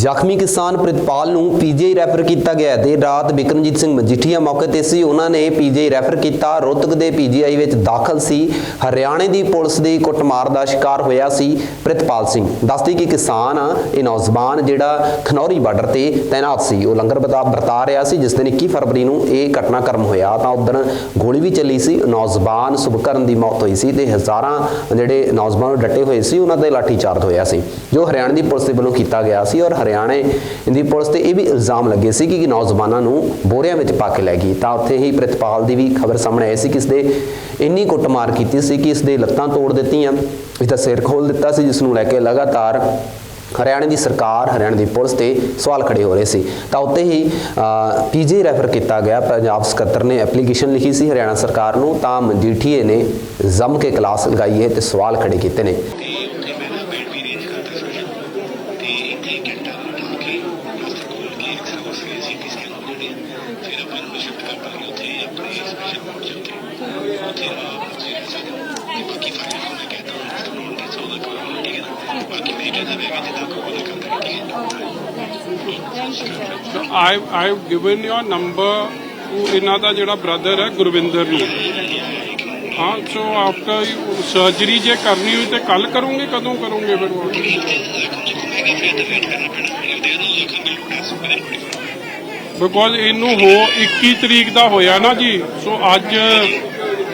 ਜ਼ਖਮੀ ਕਿਸਾਨ ਪ੍ਰਿਤਪਾਲ ਨੂੰ ਪੀਜੀਆਈ ਰੈਫਰ ਕੀਤਾ ਗਿਆ ਹੈ। ਰਾਤ ਬਿਕਰਮਜੀਤ ਸਿੰਘ ਮਜੀਠੀਆ ਮੌਕੇ ਤੇ ਸੀ। ਉਹਨਾਂ ਨੇ ਪੀਜੀਆਈ ਰੈਫਰ ਕੀਤਾ। ਰੋਤਕ ਦੇ ਪੀਜੀਆਈ ਵਿੱਚ ਦਾਖਲ ਸੀ। ਹਰਿਆਣੇ ਦੀ ਪੁਲਿਸ ਦੀ ਕੁੱਟਮਾਰ ਦਾ ਸ਼ਿਕਾਰ ਹੋਇਆ ਸੀ ਪ੍ਰਿਤਪਾਲ ਸਿੰਘ। ਦੱਸਦੀ ਕਿ ਕਿਸਾਨ ਆ, ਇਹ ਨੌਜਵਾਨ ਜਿਹੜਾ ਖਨੌਰੀ ਬਾਰਡਰ ਤੇ ਤਾਇਨਾਤ ਸੀ। ਉਹ ਲੰਗਰ ਬਤਾ ਵਰਤਾ ਰਿਹਾ ਸੀ। ਜਿਸ ਦਿਨ 21 ਫਰਵਰੀ ਨੂੰ ਇਹ ਘਟਨਾਕ੍ਰਮ ਹੋਇਆ ਤਾਂ ਉਦੋਂ ਗੋਲੀ ਵੀ ਚੱਲੀ ਸੀ। ਨੌਜਵਾਨ ਸੁਭਕਰਨ ਦੀ ਮੌਤ ਹੋਈ ਸੀ ਤੇ ਹਜ਼ਾਰਾਂ ਜਿਹੜੇ ਨੌਜਵਾਨ ਡਟੇ ਹੋਏ ਸੀ। ਉਹਨਾਂ ਤੇ ਲਾਠੀਚਾਰਜ ਹੋਇਆ ਸੀ। ਜੋ ਹਰਿਆਣਾ ਦੀ ਪੁਲਿਸ ਦੇ ਵੱਲੋਂ ਕੀਤਾ ਗਿਆ ਸੀ ਔਰ ਹਰਿਆਣੇ ਦੀ ਪੁਲਿਸ ਤੇ ਇਹ ਵੀ ਇਲਜ਼ਾਮ ਲੱਗੇ ਸੀ ਕਿ ਨੌਜਵਾਨਾਂ ਨੂੰ ਬੋਰਿਆਂ ਵਿੱਚ ਪਾ ਕੇ ਲੈ ਗਈ। ਤਾਂ ਉੱਥੇ ਹੀ ਪ੍ਰਿਤਪਾਲ ਦੀ ਵੀ ਖਬਰ ਸਾਹਮਣੇ ਆਈ ਸੀ ਕਿ ਇਸ ਦੇ ਇੰਨੀ ਕੁੱਟਮਾਰ ਕੀਤੀ ਸੀ ਕਿ ਇਸ ਦੇ ਲੱਤਾਂ ਤੋੜ ਦਿੱਤੀਆਂ। ਇਸ ਦਾ ਸਿਰ ਖੋਲ ਦਿੱਤਾ ਸੀ, ਜਿਸ ਨੂੰ ਲੈ ਕੇ ਲਗਾਤਾਰ ਹਰਿਆਣਾ ਦੀ ਸਰਕਾਰ, ਹਰਿਆਣਾ ਦੀ ਪੁਲਿਸ ਤੇ ਸਵਾਲ ਖੜੇ ਹੋ ਰਹੇ ਸੀ। ਤਾਂ ਉੱਤੇ ਹੀ ਪੀਜੀ ਰੈਫਰ ਕੀਤਾ ਗਿਆ। ਪੰਜਾਬ ਸਕੱਤਰ ਨੇ ਐਪਲੀਕੇਸ਼ਨ ਲਿਖੀ ਸੀ ਹਰਿਆਣਾ ਸਰਕਾਰ ਨੂੰ, ਤਾਂ ਮਜੀਠੀਏ ਨੇ ਜ਼ਮ ਕੇ ਕਲਾਸ ਲਗਾਈ ਹੈ ਤੇ ਸਵਾਲ ਖੜੇ ਕੀਤੇ ਨੇ ਤੇ ਉੱਥੇ ਮੈਂ ਨਾ ਬੈਡ ਵੀ ਰੇਂਜ ਕਰਦਾ ਸਪੈਸ਼ਲ ਤੇ ਇੱਕ ਇੱਕ ਘੰਟਾ ਲਾ ਕੇ ਪਲਾਸਟਰ ਖੋਲ ਕੇ ਇੱਕ ਸਰਵਰ ਸੀ ਸੀ ਟੀ ਸਕੈਨ ਹੋ ਜਾਣੇ ਫਿਰ ਆਪਾਂ ਨੂੰ ਸ਼ਿਫਟ ਕਰ ਦਾਂਗੇ ਉੱਥੇ ਆਪਣੇ ਸਪੈਸ਼ਲ ਵਾਰਡ ਚ ਉੱਥੇ ਉੱਥੇ ਆਪ ਜੀ ਤੇ ਬਾਕੀ ਫਾਈਲ ਮੈਂ ਕਹਿੰਦਾ ਹਾਂ ਤੁਹਾਨੂੰ ਹੁਣ ਤੇ ਸੌਦਾ ਠੀਕ ਹੈ ਨਾ ਬਾਕੀ ਮੈਂ ਕਹਿੰਦਾ ਮੈਂ ਕਿ ਜਿੱਦਾਂ ਕੋਈ ਉਹਦਾ ਕਰਦਾ ਠੀਕ ਹੈ So I, I've given your number ਇਹਨਾਂ ਦਾ ਜਿਹੜਾ ਬ੍ਰਦਰ ਹੈ, ਗੁਰਵਿੰਦਰ ਨੂੰ। ਹਾਂ ਸੋ ਆਫਟਰ ਸਰਜਰੀ ਜੇ ਕਰਨੀ ਹੋਈ ਤੇ ਕੱਲ ਕਰੋਗੇ, ਕਦੋਂ ਕਰੋਗੇ ਫਿਰ? ਉਹ ਬਿਕੋਜ਼ ਇਹਨੂੰ ਹੋ 21 ਤਰੀਕ ਦਾ ਹੋਇਆ ਨਾ ਜੀ ਸੋ ਅੱਜ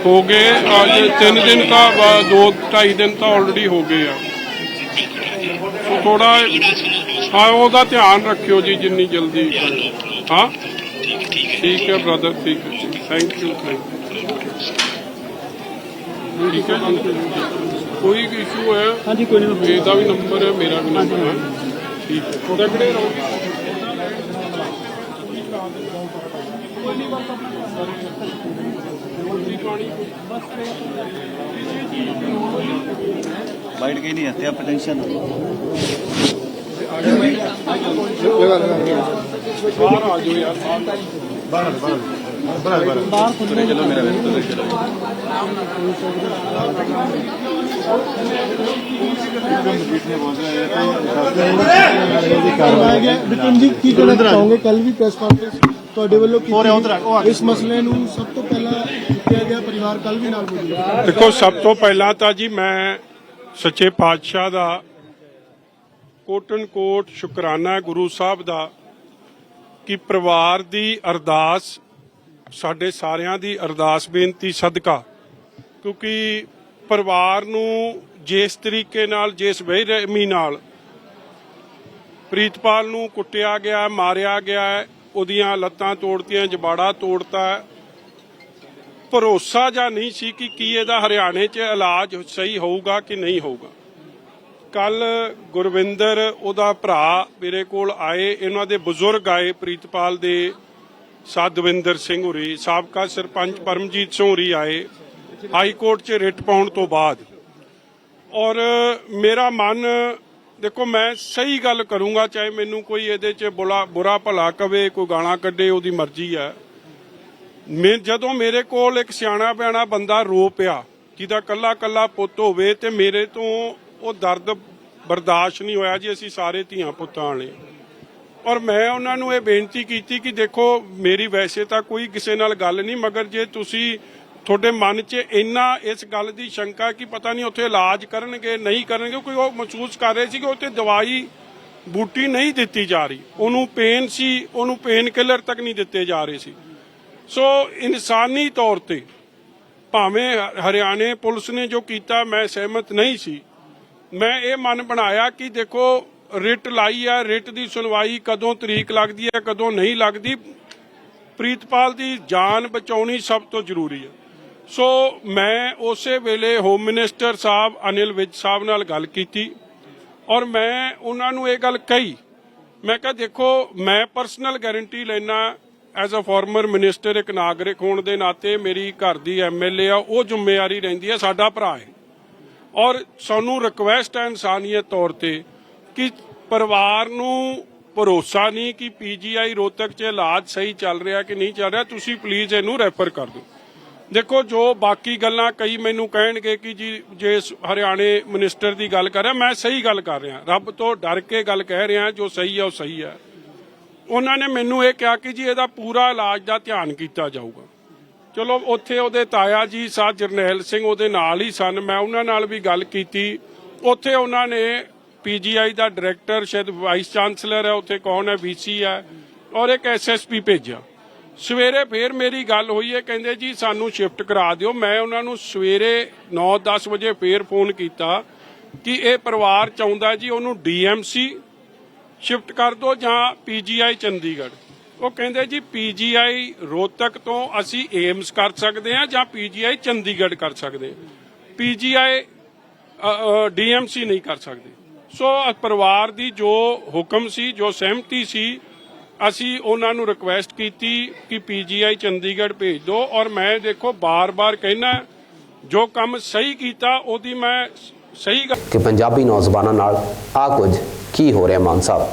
ਹੋ ਗਏ। ਅੱਜ 3 ਦਿਨ ਤਾਂ 2 2.5 ਦਿਨ ਤਾਂ ਆਲਰੇਡੀ ਹੋ ਗਏ ਆ। ਸੋ ਥੋੜਾ ਹਾਂ ਉਹਦਾ ਧਿਆਨ ਰੱਖਿਓ ਜੀ ਜਿੰਨੀ ਜਲਦੀ ਹਾਂ। ਠੀਕ ਹੈ ਬ੍ਰਦਰ ਠੀਕ ਹੈ ਥੈਂਕ ਯੂ ਠੀਕ ਹੈ ਕੋਈ ਇਸ਼ੂ ਹੈ? ਹਾਂਜੀ ਕੋਈ ਨਹੀਂ ਇਹਦਾ ਵੀ ਨੰਬਰ ਹੈ ਮੇਰਾ ਵੀ ਨੰਬਰ ਹੈ। ਠੀਕ ਹੈ। बैठ गई नहीं हत्या पेंशन चलो मेरा विक्रम जी की कल भी प्रेस कॉन्फ्रेंस ਤੁਹਾਡੇ ਵੱਲੋਂ ਕੀਤੀ ਇਸ ਮਸਲੇ ਨੂੰ ਸਭ ਤੋਂ ਪਹਿਲਾਂ ਚੁੱਕਿਆ ਗਿਆ ਪਰਿਵਾਰ ਕੱਲ ਵੀ ਨਾਲ ਮੌਜੂਦ ਦੇਖੋ ਸਭ ਤੋਂ ਪਹਿਲਾਂ ਤਾਂ ਜੀ ਮੈਂ ਸੱਚੇ ਪਾਤਸ਼ਾਹ ਦਾ ਕੋਟਨ ਕੋਟ ਸ਼ੁਕਰਾਨਾ ਗੁਰੂ ਸਾਹਿਬ ਦਾ ਕਿ ਪਰਿਵਾਰ ਦੀ ਅਰਦਾਸ ਸਾਡੇ ਸਾਰਿਆਂ ਦੀ ਅਰਦਾਸ ਬੇਨਤੀ ਸਦਕਾ। ਕਿਉਂਕਿ ਪਰਿਵਾਰ ਨੂੰ ਜਿਸ ਤਰੀਕੇ ਨਾਲ ਜਿਸ ਬੇਰਹਿਮੀ ਨਾਲ ਪ੍ਰੀਤਪਾਲ ਨੂੰ ਕੁੱਟਿਆ ਗਿਆ ਮਾਰਿਆ ਗਿਆ ਹੈ, ਉਹਦੀਆਂ ਲੱਤਾਂ ਤੋੜਤੀਆਂ, ਜਬਾੜਾ ਤੋੜਤਾ। ਭਰੋਸਾ ਜਾਂ ਨਹੀਂ ਸੀ ਕਿ ਕੀ ਇਹਦਾ ਹਰਿਆਣੇ 'ਚ ਇਲਾਜ ਸਹੀ ਹੋਊਗਾ ਕਿ ਨਹੀਂ ਹੋਊਗਾ। ਕੱਲ ਗੁਰਵਿੰਦਰ, ਉਹਦਾ ਭਰਾ ਮੇਰੇ ਕੋਲ ਆਏ। ਇਹਨਾਂ ਦੇ ਬਜ਼ੁਰਗ ਆਏ ਪ੍ਰੀਤਪਾਲ ਦੇ ਸਾਧਵਿੰਦਰ ਸਿੰਘ ਹੋਰੀ, ਸਾਬਕਾ ਸਰਪੰਚ ਪਰਮਜੀਤ ਸਿੰਘ ਹੋਰੀ ਆਏ। ਹਾਈ ਕੋਰਟ 'ਚ ਰਿਟ ਪਾਉਣ ਤੋਂ ਬਾਅਦ। ਔਰ ਮੇਰਾ ਮਨ ਦੇਖੋ, ਮੈਂ ਸਹੀ ਗੱਲ ਕਰੂੰਗਾ, ਚਾਹੇ ਮੈਨੂੰ ਕੋਈ ਇਹਦੇ 'ਚ ਬੁਲਾ, ਬੁਰਾ ਭਲਾ ਕਵੇ, ਕੋਈ ਗਾਲਾਂ ਕੱਢੇ, ਉਹਦੀ ਮਰਜ਼ੀ ਹੈ ਮੈਂ, ਜਦੋਂ ਮੇਰੇ ਕੋਲ ਇੱਕ ਸਿਆਣਾ ਬਿਆਣਾ ਬੰਦਾ ਰੋ ਪਿਆ, ਜਿਹਦਾ ਕੱਲਾ ਕੱਲਾ ਪੁੱਤ ਹੋਵੇ, ਤੇ ਮੇਰੇ ਤੋਂ ਉਹ ਦਰਦ ਬਰਦਾਸ਼ਤ ਨਹੀਂ ਹੋਇਆ ਜੀ, ਅਸੀਂ ਸਾਰੇ ਧੀਆਂ ਪੁੱਤਾਂ ਵਾਲੇ। ਔਰ ਮੈਂ ਉਹਨਾਂ ਨੂੰ ਇਹ ਬੇਨਤੀ ਕੀਤੀ ਕਿ ਦੇਖੋ, ਮੇਰੀ ਵੈਸੇ ਤਾਂ ਕੋਈ ਕਿਸੇ ਨਾਲ ਗੱਲ ਨਹੀਂ, ਮਗਰ ਜੇ ਤੁਸੀਂ ਤੁਹਾਡੇ ਮਨ 'ਚ ਇੰਨਾ ਇਸ ਗੱਲ ਦੀ ਸ਼ੰਕਾ ਕਿ ਪਤਾ ਨਹੀਂ ਉੱਥੇ ਇਲਾਜ ਕਰਨਗੇ, ਨਹੀਂ ਕਰਨਗੇ, ਕੋਈ ਉਹ ਮਹਿਸੂਸ ਕਰ ਰਹੇ ਸੀ ਕਿ ਉੱਥੇ ਦਵਾਈ, ਬੂਟੀ ਨਹੀਂ ਦਿੱਤੀ ਜਾ ਰਹੀ। ਉਹਨੂੰ ਪੇਨ ਸੀ, ਉਹਨੂੰ ਪੇਨ ਕਿਲਰ ਤੱਕ ਨਹੀਂ ਦਿੱਤੇ ਜਾ ਰਹੇ ਸੀ। ਸੋ ਇਨਸਾਨੀ ਤੌਰ ਤੇ, ਭਾਵੇਂ ਹਰਿਆਣੇ ਪੁਲਿਸ ਨੇ ਜੋ ਕੀਤਾ, ਮੈਂ ਸਹਿਮਤ ਨਹੀਂ ਸੀ। ਮੈਂ ਇਹ ਮਨ ਬਣਾਇਆ ਕਿ ਦੇਖੋ, ਰਿਟ ਲਾਈ ਆ, ਰਿਟ ਦੀ ਸੁਣਵਾਈ ਕਦੋਂ ਤਰੀਕ ਲੱਗਦੀ ਹੈ, ਕਦੋਂ ਨਹੀਂ ਲੱਗਦੀ, ਪ੍ਰੀਤਪਾਲ ਦੀ ਜਾਨ ਬਚਾਉਣੀ ਸਭ ਤੋਂ ਜ਼ਰੂਰੀ ਹੈ। ਸੋ ਮੈਂ ਉਸੇ ਵੇਲੇ ਹੋਮ ਮਿਨਿਸਟਰ ਸਾਹਿਬ ਅਨਿਲ ਵਿਜ ਸਾਹਿਬ ਨਾਲ ਗੱਲ ਕੀਤੀ ਔਰ ਮੈਂ ਉਹਨਾਂ ਨੂੰ ਇਹ ਗੱਲ ਕਹੀ। ਮੈਂ ਕਿਹਾ, ਦੇਖੋ, ਮੈਂ ਪਰਸਨਲ ਗਾਰੰਟੀ ਲੈਣਾ ਐਜ਼ ਅ ਫਾਰਮਰ ਮਿਨਿਸਟਰ ਇੱਕ ਨਾਗਰਿਕ ਹੋਣ ਦੇ ਨਾਤੇ ਮੇਰੀ ਘਰ ਦੀ ਐਮਐਲਏ ਆ, ਉਹ ਜ਼ਿੰਮੇਵਾਰੀ ਰਹਿੰਦੀ ਹੈ ਸਾਡਾ ਭਰਾ ਹੈ। ਔਰ ਸਾਨੂੰ ਰਿਕਵੈਸਟ ਹੈ ਇਨਸਾਨੀਅਤ ਤੌਰ ਤੇ ਕਿ ਪਰਿਵਾਰ ਨੂੰ ਭਰੋਸਾ ਨਹੀਂ ਕਿ ਪੀਜੀਆਈ ਰੋਹਤਕ 'ਚ ਇਲਾਜ ਸਹੀ ਚੱਲ ਰਿਹਾ ਕਿ ਨਹੀਂ ਚੱਲ ਰਿਹਾ, ਤੁਸੀਂ ਪਲੀਜ਼ ਇਹਨੂੰ ਰੈਫਰ ਕਰ ਦਿਓ। ਦੇਖੋ, ਜੋ ਬਾਕੀ ਗੱਲਾਂ ਕਈ ਮੈਨੂੰ ਕਹਿਣਗੇ ਕਿ ਜੀ, ਜੇ ਸ- ਹਰਿਆਣੇ ਮਿਨਿਸਟਰ ਦੀ ਗੱਲ ਕਰ ਰਿਹਾ, ਮੈਂ ਸਹੀ ਗੱਲ ਕਰ ਰਿਹਾ। ਰੱਬ ਤੋਂ ਡਰ ਕੇ ਗੱਲ ਕਹਿ ਰਿਹਾ, ਜੋ ਸਹੀ ਹੈ ਉਹ ਸਹੀ ਹੈ ਉਹਨਾਂ ਨੇ ਮੈਨੂੰ ਇਹ ਕਿਹਾ ਕਿ ਜੀ, ਇਹਦਾ ਪੂਰਾ ਇਲਾਜ ਦਾ ਧਿਆਨ ਕੀਤਾ ਜਾਊਗਾ। ਚਲੋ, ਉੱਥੇ ਉਹਦੇ ਤਾਇਆ ਜੀ ਸਾ ਜਰਨੈਲ ਸਿੰਘ, ਉਹਦੇ ਨਾਲ ਹੀ ਸਨ। ਮੈਂ ਉਹਨਾਂ ਨਾਲ ਵੀ ਗੱਲ ਕੀਤੀ। ਉੱਥੇ ਉਹਨਾਂ ਨੇ ਪੀਜੀਆਈ ਦਾ ਡਾਇਰੈਕਟਰ, ਸ਼ਾਇਦ ਵਾਈਸ ਚਾਂਸਲਰ ਹੈ, ਉੱਥੇ ਕੌਣ ਹੈ ਵੀਸੀ ਹੈ, ਔਰ ਇੱਕ ਐਸਐਸਪੀ ਭੇਜਿਆ। ਸਵੇਰੇ ਫੇਰ ਮੇਰੀ ਗੱਲ ਹੋਈ ਹੈ, ਕਹਿੰਦੇ ਜੀ ਸਾਨੂੰ ਸ਼ਿਫਟ ਕਰਾ ਦਿਓ। ਮੈਂ ਉਹਨਾਂ ਨੂੰ ਸਵੇਰੇ 9-10 ਵਜੇ ਫੇਰ ਫੋਨ ਕੀਤਾ ਕਿ ਇਹ ਪਰਿਵਾਰ ਚਾਹੁੰਦਾ ਜੀ ਉਹਨੂੰ ਡੀਐਮਸੀ ਸ਼ਿਫਟ ਕਰ ਦਿਓ ਜਾਂ ਪੀਜੀਆਈ ਚੰਡੀਗੜ੍ਹ। ਉਹ ਕਹਿੰਦੇ ਜੀ ਪੀਜੀਆਈ ਰੋਹਤਕ ਤੋਂ ਅਸੀਂ ਏਮਸ ਕਰ ਸਕਦੇ ਹਾਂ ਜਾਂ ਪੀਜੀਆਈ ਚੰਡੀਗੜ੍ਹ ਕਰ ਸਕਦੇ ਹਾਂ। ਪੀਜੀਆਈ ਡੀਐਮਸੀ ਨਹੀਂ ਕਰ ਸਕਦੇ। ਸੋ ਪਰਿਵਾਰ ਦੀ ਜੋ ਹੁਕਮ ਸੀ, ਜੋ ਸਹਿਮਤੀ ਸੀ ਅਸੀਂ ਉਹਨਾਂ ਨੂੰ ਰਿਕੁਐਸਟ ਕੀਤੀ ਕਿ ਪੀਜੀਆਈ ਚੰਡੀਗੜ੍ਹ ਭੇਜ ਦਿਓ ਔਰ ਮੈਂ ਦੇਖੋ ਬਾਰ-ਬਾਰ ਕਹਿਣਾ ਜੋ ਕੰਮ ਸਹੀ ਕੀਤਾ ਉਹਦੀ ਮੈਂ ਸਹੀ ਗੱਲ ਕਿ ਪੰਜਾਬੀ ਨੌਜਵਾਨਾਂ ਨਾਲ ਆ ਕੁਝ ਕੀ ਹੋ ਰਿਹਾ ਮਾਨ ਸਾਹਿਬ?